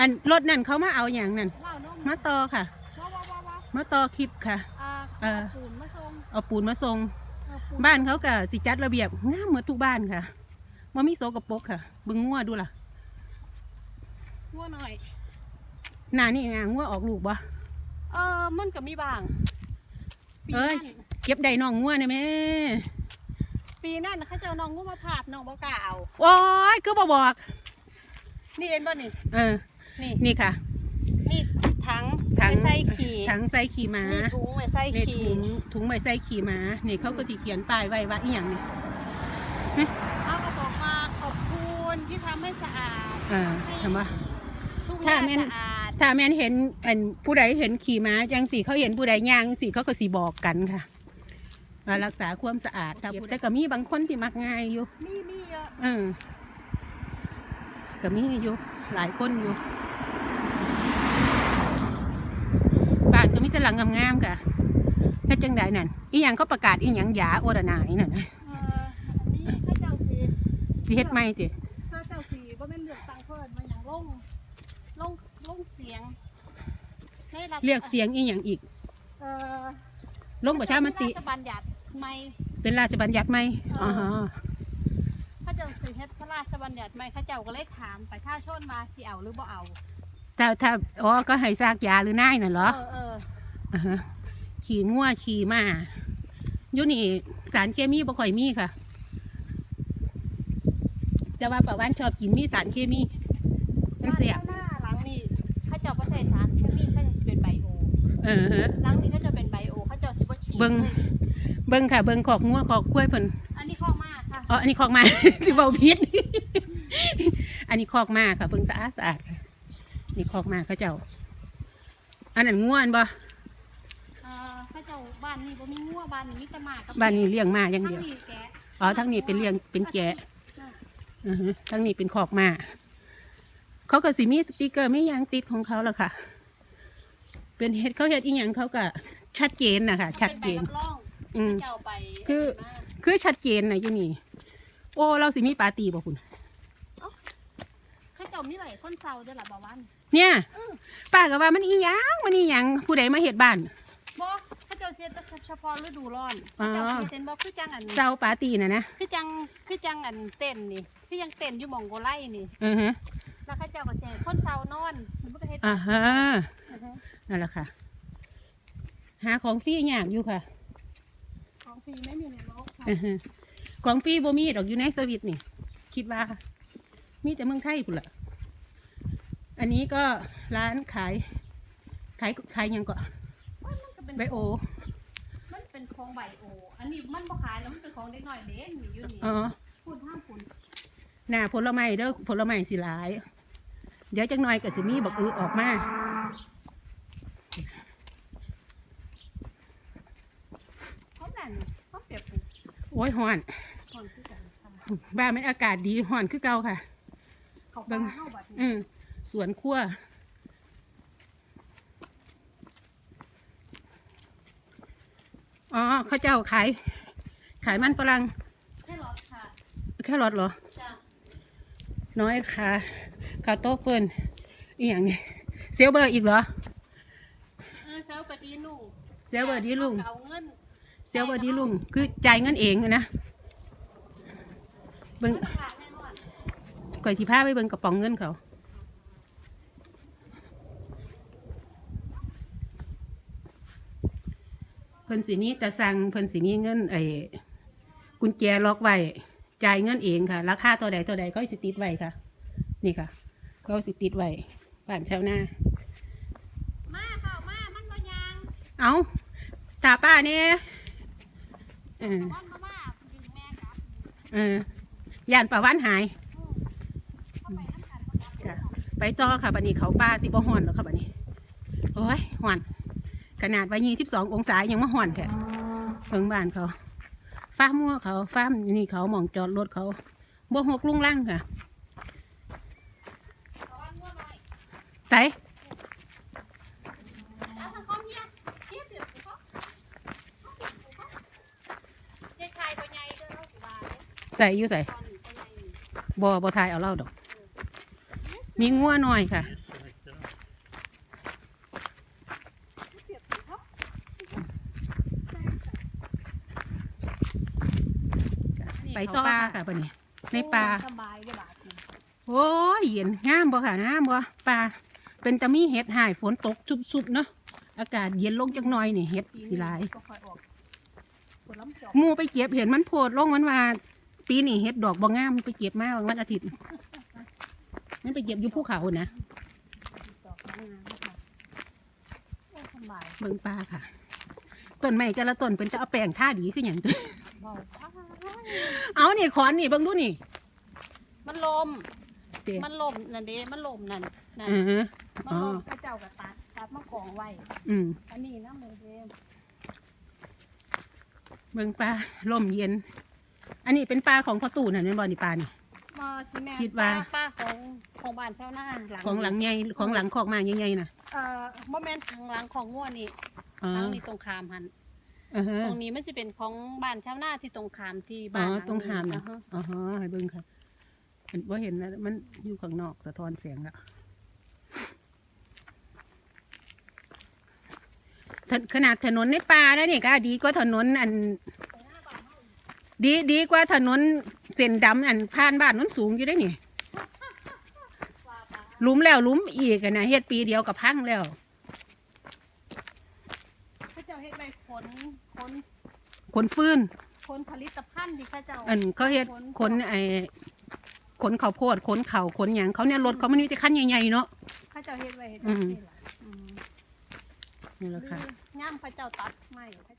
อันรถนั่นเขามาเอาอย่างนั่นเหล้านมมาต่อค่ะ ว้าวว้าวว้าวว้าวมาต่อคลิปค่ะ อ่าเออ ปูนมาส่งเอาปูนมาส่งเอาปูนบ้านเขาก็สิจัดระเบียบงามเหมือนทุกบ้านค่ะว่ามีโสกปรกค่ะเบึงงัวดูล่ะงัวหน่อย หน้านี่งางัวออกลูกบ่ เออมันก็มีบาง ปีเอ้ย นั้นเก็บได้น้องงัวเนี่ยแม่ปีนั้นเขาจะเอาน้องงูมาผาดน้องบ่กล้าเอาโอ้ยก็บบอก นี่เห็นบ่นี่ เออ นี่นี่ค่ะ นี่ถังถังไปใส่ขี่ถังใส่ขี่ม้านี่ถุงไว้ใส่ในขี่ถุงถุงใบใส่ขี่ม้านี่เขาก็สิเขียนป้ายไว้ว่าอีหยังนี่เขาก็บอกว่าขอบคุณที่ทำให้สะอาดเออทำว่าทุกอถ้าย่างแม่นสะอาดถ้าแม่นเห็นอันผู้ใดเห็นขี่ม้าจังสีเขาเห็นผู้ใดย่างสีเขาก็สีบอกกันค่ะว่ารักษาความสะอาดครับแต่ก็มีบางคนที่มักง่ายอยู่มีมีเยอะเออก็มีอยู่หลายคนอยู่ บ้านก็มีแต่ หลังงามๆค่ะเฮ็ดจังใดนั่นอีหยังก็ประกาศอีหยังหยาโอระนายนั่นน่ะเอออันนี้ข้าเจ้าสีสิเฮ็ดไม่ติข้าเจ้าสีว่าเป็นเลือกตังเพิ่นมาอย่างลงลงลงเสียงในหลัเรียกเสียงอีหยังอีก เออลงประชามติราชบัญญัติไม่ เป็นราชบัญญัติไหมอ๋อฮะข้าเจ้าสีเฮ็ดพระราชบัญญัติไม่ข้าเจ้าก็เลยถามประชาชนมาสิเอาหรือบ่เอา ถ้าถ้าอ๋อก็ให้ซากยาหรือนายน่ะเหรอ เออเอออ่าฮะ ขี่งัวขี่ม้าอยู่นี่สารเคมีบ่ค่อยมีค่ะ แต่ว่าประวันชอบกินมีสารเคมีมันเสียบบ้านหน้าหลังนี่ข้าเจ้าบ่ใส่สารเคมีข้าเจ้าสิเป็นไบโอเออฮะหลังนี้ข้าเจ้าเป็นไบโอข้าเจ้าสิบ่ฉีดเบิ่งลยเบิ่งค่ะเบิ่งขอกงัวขอกกล้วยเพิ่นอันนี้ข้อมากค่ะอ๋ออันนี้ขอกมาสิเบาพิษอันนี้ขอกมาค่ะเบิ่งสะอาดสะอาดค่ะนี่ขอกมาเขาเจ้า อันนั้นง่วนบ่เอ่อข้าเจ้าบ้านนี้บ่มีงัวบ้านนี้มีแต่หมากับบ้านนี้เลี้ยงมาอย่างทั้งเดียวนี้แกะอ๋อทั้งนี้เป็นเลี้ยงเป็นแกะอือฮะทั้งนี้เป็นขอกมา เขาก็สิมีสติกเกอร์ไม่ยางติดของเขาละค่ะ เป็นเฮ็ดเขาเฮ็ดอีหยังเขาก็ชัดเจนนะคะชัดเจน ป็ใบรับรองอืม เจ้าไปคือคือชัดเจนนะอยู่นี่ โอ้เราสิมีปาร์ตี้บ่คุณข้าเจ้ามีหลายคนเศร้าเด้อล่ะบ่าววันเนี่ยป้าก็ว่ามันอีหยังมันอีหยังผู้ใดมาเฮ็ดบ้านบ่ข้า เจ้าเสียแต่เฉพาะฤดูร้อนอ๋อข้าเจ้าสิเห็นบ่คือจังอันเซาปาร์ตี้น่ะนะคือจังคือจังอันเต้นนี่คือยังเต้นอยู่หม่องโกไลนี่อือฮะแล้วข้าเจ้าก็สิให้คนเศร้านอนมันก็เฮ็ดอ่าฮะอือฮึนั่นแหละค่ะ หาของฟรียากอยู่ค่ะของฟรีไม่มีในโลกค่ะอือฮะของฟรีบ่มีดอกอยู่ในสวิตนี่ คิดว่า มีแต่เมืองไทยพุ่นละอันนี้ก็ร้านขาย ขายขายหยังก็มัน ก็เป็นไบโอ มันเป็นของไบโอ อันนี้มันบ่ขายแล้วมันเป็นของเด็กน้อยเด้มีอยู่นี่อ๋อพูดห้ามคุณหน้าผลไม้เด้อผลไม้สิหลาย เดี๋ยวจักหน่อยก็สิมีบักอือออกมาเขาแหลนเขาเปรียบเป็นโอ้ยฮ้อนคนที่กันค่ะบ้านมันอากาศดีฮ้อนคือเก่าค่ะ เขาเบิ่งบ้าเข้าบัดนี้อืมสวนครัว อ๋อเขาเจ้าขาย ขายมันฝรั่งแค่รอค่ะแค่รถเหรอ จ้ะน้อยค่ะข้าวโต๊ะเปิ้นอีหยังนี่เซลเบอร์อีกเหรอ เออเซลล์ปดีลุงเซลเบอร์ดีลุง เอาเงินเซลเบอร์ดีลุง คือจ่ายเงินเองอะนะเบิ่งมันขาดแน่นอนก่อยสิพาไปเบิ่งกระป๋องเงินเขา พิ่นสิมีแต่สั่งเพิ่นสิมีเงินไอ้กุญแจล็อกไว้จ่ายเงินเองค่ะ ราคาตัวใดตัวใดก็สิติดไว้ค่ะ นี่ค่ะก็สิติดไว้บ้านชาวนามาเข้ามามันบ่ยางเอาตาป้าเนี่ยเออวันมามาอยู่แม่ครับเออย่านป่าวันหายเข้าไปน้ำกันบ่ครับจ้ะไปต่อค่ะบันนี้เขาป้าสิบ่ฮ้อนหรอกค่ะบันนี้โอ้ยฮ้อน ขนาดว่ายี่สิบสององศายังมาฮ้อนแท้เพิ่งบ้านเขาฟ้ามั่วเขาฟ้านี่เขาหมองจอดรถเขาบ่หกลุงล่างค่ะเอาวันงัวหน่อยใส่แล้วทางคอมเฮียเฮียเปรียบกูเขาเขาเปรียบกูเขาเด็กชายตัวใหญ่เด้อเราสิว่าเด้ใส่อยู่ใส่ตอนนี้ตัวใหญ่นี่บ่บ่ทายเอาเล่าดอก มีงัวหน่อยค่ะ ต่อป่าค่ะบัดนี้ในป่าสบายได้บาทนี่โอ้ยเย็นงามบ่ค่ะงามบ่ป่าเป็นตะมีเห็ดหายฝนตกชุบๆเนาะอากาศเย็นลงจักหน่อยนี่เห็ดปีสิหลายก็ค่อยออกผลลำจอกหมูไปเก็บเห็นมันโพดลงมันว่าปีนี้เห็ดดอกบ่งามไปเก็บมาวันอาทิตย์มันไปเก็บอยู่ภูเขานะดอกงามๆค่ะโอ้สบายเบิ่งป่าค่ะต้นไม้แต่ละต้นเป็นจะเอาแป้งท่าดีขึ้นอหย่างตัว เบาอ้าวเอานี่ขอนนี่เบิ่งดูนี่มันลมเด้มันลมนั่นเด้มันลมนั่นนั่นอือฮะมันลมอ๋อพระเจ้ากับตัดตัดมากองไว้อืมอันนี้นะเมเดมเบิ่งป่าลมเย็น อันนี้เป็นป่าของพ่อตู่น่ะแม่นบ่นี่ป่านี่ มาสิแม่คิดว่า ป้ป้าของของบ้านชาวนาหลังของหลังใหญ่ของหลังคอกมาใหญ่ๆน่ะเอ่อโมเมนต์ทางหลังของงัวนี่อ๋อหลังนี้ตรงขามหัน อือฮะตรงนี้มันจะเป็นของบ้านชาวนาที่ตรงขามที่อ๋บ้าอนหลังตรงหามนี้นะนะฮะอ๋อฮะให้เบิ่งค่ะเห็นว่าเห็นนะมันอยู่ข้างนอกสะท้อนแสงละถขนาดถนนในป่าแล้วนี่ก็ดีกว่าถนนอัน ดีดีกว่าถนนเส้นดำอันผ่านบ้านนั้นสูงอยู่ได้นี่หลุมแล้วหลุมอีกอะนะเฮ็ดปีเดียวกับพังแล้ว พระเจ้าเฮ็ดไป ขนขนขนฟื้นขนผลิตภัณฑ์ที่พระเจ้าอันเขาเฮ็ดขนไอ้ขนข้าวโพดขนเข่าวขนหยังเขาเนี่ยรถเขามันมีแต่คันใหญ่ๆเนาะพระเจ้าเฮ็ดไว้เฮ็ดอืมนี่ล่ะอืมนี่แหละค่ะย่ามพระเจ้าตัดไม้พระ